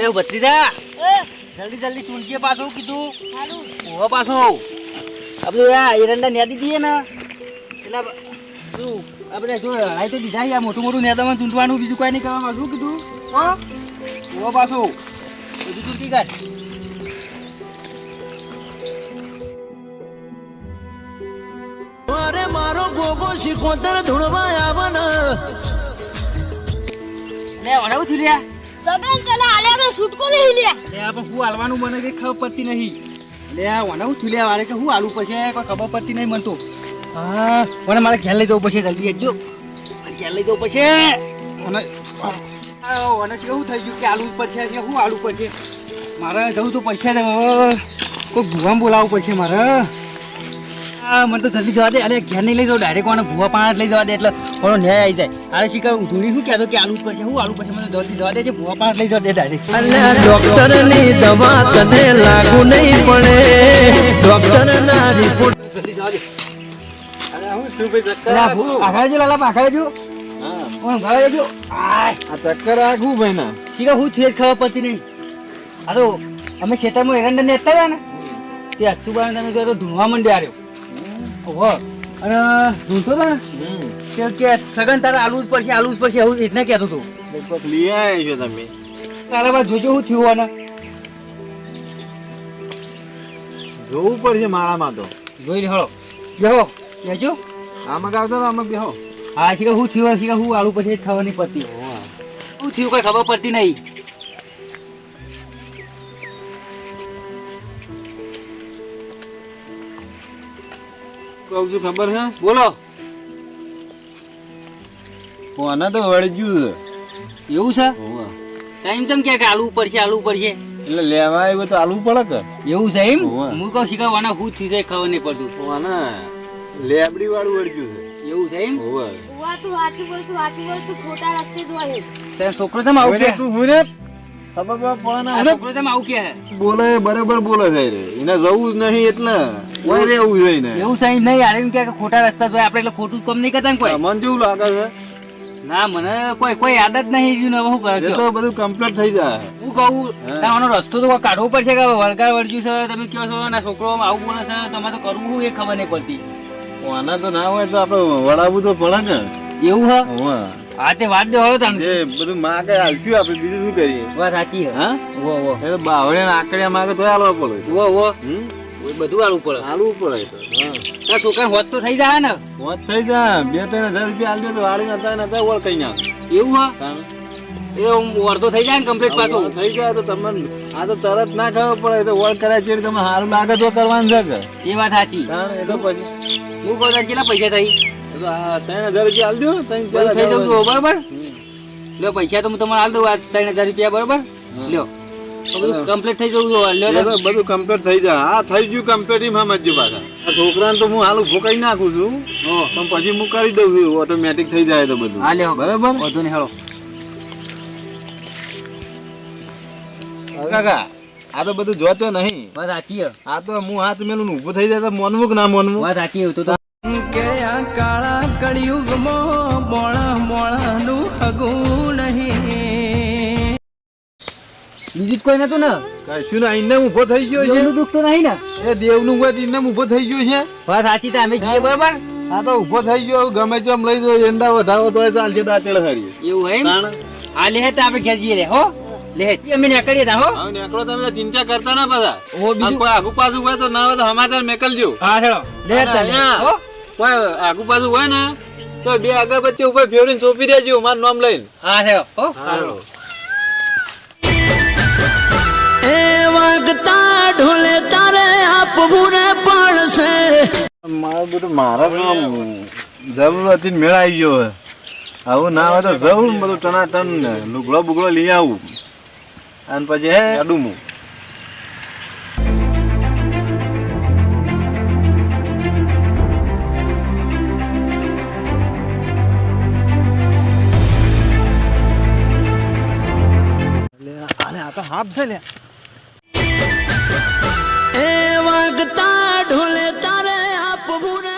એટલે ભત્રીજા એ. જલ્દી જલ્દી ચૂંટીએ પાછું કીધું. ઓવા પાછો. આપણે આ એરંડા નેદી દઈએ ને. એટલે શું? આપણે શું હાઈ તો દીધા આ મોટું મોટું નેતામાં ચૂંટવાનું બીજું કાંઈ નહીં કરવાનું. શું કીધું? હા? ઓવા પાછું. બધું ચૂંટી કાઢ અરે મારો ગોગો શીખોતર ધૂળવા આવન. લે વડાવું છું લ્યા. સબેન તને આલે અમે છૂટકો નહીં લે લે હું મને કઈ ખબર પડતી નહીં. લે, આ વડાવું છું લ્યા વારે કે હું હાલું પછી કોઈ ખબર પડતી નહીં મને હા મને મારે ઘેર લઈ જવું પડશે, જલ્દી મારે ઘેર લઈ જવું પડશે. મને મને કેવું થઈ ગયું કે આલુ પડશે કે હું આલુ પડશે. મારે જવું તો પૈસા દે હવે કોઈ ભૂવા બોલાવવું પડશે મારે. હા મને તો જલ્દી જવા દે. અરે ઘેર નહીં લઈ જાઉં. ડાયરેક્ટ મને ભૂવા પાણા લઈ જવા દે એટલે થોડો ન્યાય આવી જાય. અરે શીખર ધૂણી શું કહેતો કે આલુ જ પડશે? હું આલુ પડશે? મને જલ્દી જવા દે. જે ભૂવા પાણા લઈ જવા દે ડાયરેક્ટ ડોક્ટરની દવા તને લાગુ નહીં પડે. ડોક્ટર ના રિપોર્ટ જલ્દી જવા દે. અરે હું શું ભાઈ ચક્કર લાલા ઘરે જો. આ ચક્કર આઘું ભાઈ ના. શીખર હું છે ખબર પડતી નહીં. આ તો અમે ખેતરમાં એરંડા ને હતા ને. તે અચ્છુબાને તમે કહો તો ધૂણવા માંડ્યા આવ્યો ઓહો. અને ધૂણતો તો કે કે સગન તારા આલુ જ પડશે આલુ જ પડશે એવું એટલે કહેતો તું કોઈક લઈ આવ્યા છો તમે. તારા બાદ જોજો શું થયું આને. જોવું પડશે માળામાં તો. જોઈ હળો બેહો. બેજો આમાં ગાવતો આમાં બેહો. હા શીખર હું થયું શીખર હું આલુ પછી થવાની પડતી શું થયું કઈ ખબર પડતી નહીં. કહું છું ખબર છે? બોલો. કોને તો વળગ્યું છે. એવું છે? ટાઈમ તમ કે આલુ પડશે આલુ પડશે. એટલે લેવા આવ્યો તો આલુ પડે કે? એવું છે એમ? હું કહું શીખવાના શું થઈ જાય ખબર નહીં પડતું. કોને લેબડી વાળું વળગ્યું છે. એવું છે એમ? હોવે. તું સાચું બોલતું સાચું બોલતું ખોટા રસ્તે જ હોય. છોકરો તમે આવું કે? તું હું ને? ખબર પડે ના છોકરો તમે આવું કે? બોલે બરાબર બોલે છે એને જવું જ નહીં એટલે. કોઈ રહેવું જોઈએ ને. એવું સહી નહીં યાર એમ કે ખોટા રસ્તા જોઈએ આપણે એટલે ખોટું કામ નહીં કરતા ને કોઈ. મને જેવું લાગે છે? ના મને કોઈ કોઈ આદત નહીં રહ્યું ને શું એ તો બધું કમ્પ્લીટ થઈ જાય. હું કહું તમારો રસ્તો તો કાઢવો પડશે કે વળગાર વળજ્યું છે તમે કહો છો ના છોકરો આવું બોલે છે તમારે તો કરવું એ ખબર નહીં પડતી. આના તો ના હોય તો આપણે વડાવવું તો પડે ને. એવું હા? હા. તે વાત દે હવે તને. જે બધું માગે હાલચ્યું આપણે બીજું શું કરીએ? વાત સાચી હા. વો વો એ તો બાવળે આકડિયા માગે તો હાલવા પડે. વો વો હમ? એ બધું આલવું પડે. હાલવું પડે હા. છોકરા હોત તો થઈ જાય ને. હોત થઈ જાય બે ત્રણ હજાર રૂપિયા આલજો તો વાળી નતા નતા ઓળ કઈ નાખ. એવું હ? એ અડધો થઈ જાય ને કમ્પ્લીટ પાછું. થઈ જાય તો તમને આ તો તરત ના ખબર પડે તો ઓળ કર્યા છે તમે સારું લાગે તો કરવાનું છે એ વાત સાચી. એ તો પછી. હું કહું કેટલા પૈસા થઈ? ત્રણ હજાર રૂપિયા આલજો ત્રણ થઈ જવું જોઈએ, લ્યો પૈસા તો હું તમારે આલ દઉં આ ત્રણ હજાર રૂપિયા બરોબર? લ્યો. બધું કમ્પ્લીટ થઈ જવું જોઈએ. લ્યો એ તો. તો બધું કમ્પ્લીટ થઈ જાય. હા થઈ ગયું કમ્પ્લીટ એમ સમજજો પાછા. આ છોકરાને તો હું હાલ ઊભો કરી નાખું છું. પણ પછી હું કરી દઉં છું ઓટોમેટિક થઈ જાય તો બધું. હા લ્યો. બરાબર? વાંધો નહીં હેળો કાકા આ તો બધું જોતો નહીં. વાત સાચી આ તો હું હાથ મેલું ઊભું થઈ જાય તો મોનવું કે ના મોનવું? વાત સાચી. તો તો કે આ કાળા કળિયુગમાં બીજું કોઈ નતું ને? કશું ને એને ઊભો થઈ ગયો છે. એનું દુઃખ તો નહીં ને? એ દેવનું હોય એને ઊભો થઈ ગયો છે. વાત સાચી તો અમે જઈએ બરાબર? હા તો ઊભો થઈ ગયો ગમે તેમ લઈ જો એંડા વધાવો તો ચાલશે દાંતેડ હારી. એવું હે? તાણ? લે તો આપણે ઘેર જઈએ રે હો? લે અમે નીકળીએ તા હો? નીકળો તમે ચિંતા કરતા ના બધા. ઓ બીજું? કોઈ આગુ પાછું હોય તો ના હોય તો સમાચાર મેકલજો હા હેડો. લે તા હો? કોઈ આગુ પાછું હોય ને તો બે આગળ પછી ઉપર ફેવરીને સોંપી દેજો મારું નામ લઈને. હા હેડો હો? હાલો. આપવું ને પડશે. મારું બધું મારા જરૂર હતી મેળ આવી ગયો હવે. આવું ના હોય તો જવું ને બધું ટનાટન લુગડો બુગડો લઈ આવું. અને પછી હે અડું હું એ વાગતા ઢોલે તારે આપવું